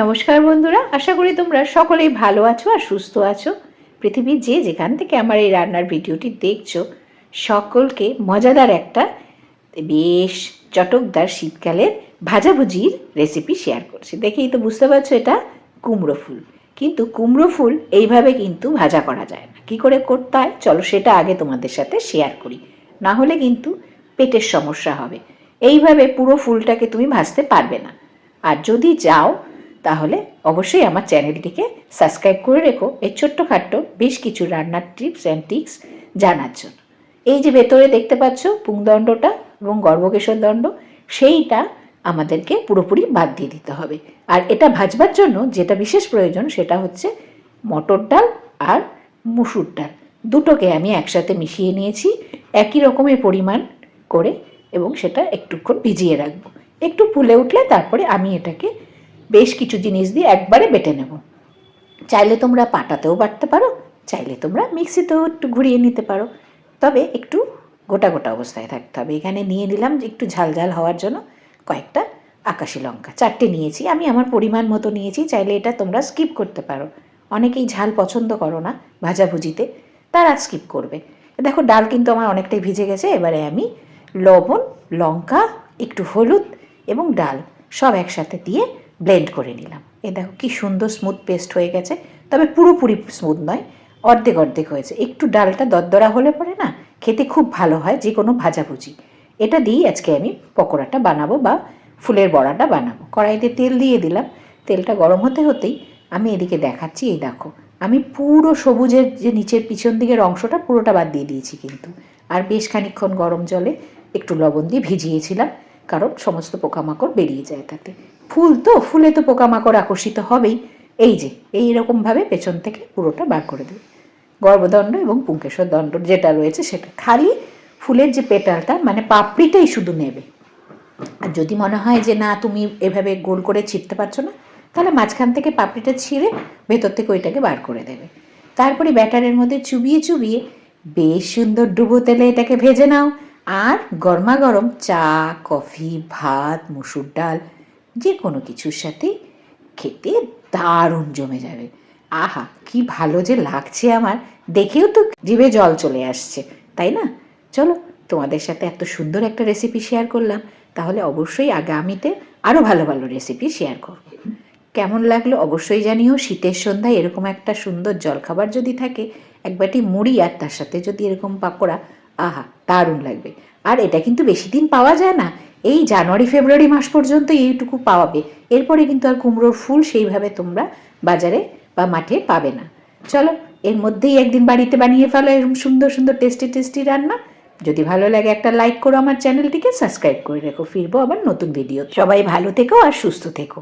নমস্কার বন্ধুরা, আশা করি তোমরা সকলেই ভালো আছো আর সুস্থ আছো। পৃথিবীর যে যেখান থেকে আমার এই রান্নার ভিডিওটি দেখছ, সকলকে মজাদার একটা, বেশ চটকদার শীতকালের ভাজাভুজির রেসিপি শেয়ার করছি। দেখেই তো বুঝতে পারছ এটা কুমড়ো ফুল। কিন্তু কুমড়ো ফুল এইভাবে কিন্তু ভাজা করা যায় না। কি করে করতে হয়? চলো সেটা আগে তোমাদের সাথে শেয়ার করি। না হলে কিন্তু পেটের সমস্যা হবে। এইভাবে পুরো ফুলটাকে তুমি ভাজতে পারবে না। আর যদি যাও তাহলে অবশ্যই আমার চ্যানেলটিকে সাবস্ক্রাইব করে রেখো। এই ছোট্টখাট্ট বেশ কিছু রান্নার টিপস অ্যান্ড টিক্স জানার জন্য। এই যে ভেতরে দেখতে পাচ্ছ, পুংদণ্ডটা এবং গর্ভকেশর দণ্ড, সেইটা আমাদেরকে পুরোপুরি বাদ দিয়ে দিতে হবে। আর এটা ভাজবার জন্য যেটা বিশেষ প্রয়োজন সেটা হচ্ছে মটর ডাল আর মুসুর ডাল। দুটোকে আমি একসাথে মিশিয়ে নিয়েছি, একই রকমের পরিমাণ করে এবং সেটা একটুক্ষণ ভিজিয়ে রাখব। একটু ফুলে উঠলে তারপরে আমি এটাকে বেশ কিছু জিনিস দিয়ে একবারে বেটে নেব। চাইলে তোমরা পাটাতেও বাটতে পারো, চাইলে তোমরা মিক্সিতেও একটু ঘুরিয়ে নিতে পারো। তবে একটু গোটা গোটা অবস্থায় থাকতে হবে। এখানে নিয়ে নিলাম যে একটু ঝাল ঝাল হওয়ার জন্য কয়েকটা আকাশি লঙ্কা। চারটে নিয়েছি, আমি আমার পরিমাণ মতো নিয়েছি, চাইলে এটা তোমরা স্কিপ করতে পারো। অনেকেই ঝাল পছন্দ করো না ভাজাভুজিতে, তারা স্কিপ করবে। দেখো, ডাল কিন্তু আমার অনেকটাই ভিজে গেছে, এবারে আমি লবণ, লঙ্কা, একটু হলুদ এবং ডাল সব একসাথে দিয়ে ব্লেন্ড করে নিলাম। এ দেখো কি সুন্দর স্মুথ পেস্ট হয়ে গেছে। তবে পুরোপুরি স্মুথ নয়, অর্ধেক অর্ধেক হয়েছে। একটু ডালটা দরদরা হলে পরে না খেতে খুব ভালো হয় যে কোনো ভাজাভুজি। এটা দিয়েই আজকে আমি পকোড়াটা বানাবো বা ফুলের বড়াটা বানাবো। কড়াইতে তেল দিয়ে দিলাম। তেলটা গরম হতে হতেই আমি এদিকে দেখাচ্ছি, এই দেখো। আমি পুরো সবুজের যে নিচের পিছন দিকের অংশটা পুরোটা বাদ দিয়ে দিয়েছি কিন্তু। আর বেশ খানিক্ষণ গরম জলে একটু লবণ দিয়ে ভিজিয়েছিলাম। কারণ সমস্ত পোকামাকড় বেরিয়ে যায় তাতে। ফুল তো, ফুলে তো পোকামাকড় আকর্ষিত হবেই। এই যে, এই রকমভাবে পেছন থেকে পুরোটা বার করে দেবে। গর্ভদণ্ড এবং পুঙ্কেশ্বর দণ্ড যেটা রয়েছে সেটা। খালি ফুলের যে পেটালটা মানে পাপড়িটাই শুধু নেবে। আর যদি মনে হয় যে না, তুমি এভাবে গোল করে ছিটতে পারছ না, তাহলে মাঝখান থেকে পাপড়িটা ছিঁড়ে ভেতর থেকে ওইটাকে বার করে দেবে। তারপরে ব্যাটারের মধ্যে চুবিয়ে চুবিয়ে বেশ সুন্দর ডুবো তেলে এটাকে ভেজে নাও। আর গরমা গরম চা, কফি, ভাত, মুসুর ডাল যে কোনো কিছুর সাথে খেতে দারুণ জমে যাবে। আহা, কি ভালো যে লাগছে আমার। দেখেও তো জিভে জল চলে আসছে, তাই না? চলো, তোমাদের সাথে এত সুন্দর একটা রেসিপি শেয়ার করলাম। তাহলে অবশ্যই আগামীতে আরও ভালো ভালো রেসিপি শেয়ার করব। কেমন লাগল অবশ্যই জানিও। শীতের সন্ধ্যায় এরকম একটা সুন্দর জলখাবার যদি থাকে, এক বাটি মুড়ি আর তার সাথে যদি এরকম পাকোড়া আহা, দারুণ লাগবে। আর এটা কিন্তু বেশি দিন পাওয়া যায় না। এই জানুয়ারি, ফেব্রুয়ারি মাস পর্যন্ত এইটুকু পাওয়াবে। এরপরে কিন্তু আর কুমড়োর ফুল সেইভাবে তোমরা বাজারে বা মাঠে পাবে না। চলো, এর মধ্যেই একদিন বাড়িতে বানিয়ে ফেলো এরকম সুন্দর সুন্দর টেস্টি টেস্টি রান্না। যদি ভালো লাগে একটা লাইক করো আমার চ্যানেলটিকে সাবস্ক্রাইব করে রেখো। ফিরবো আবার নতুন ভিডিও সবাই ভালো থেকো আর সুস্থ থেকো।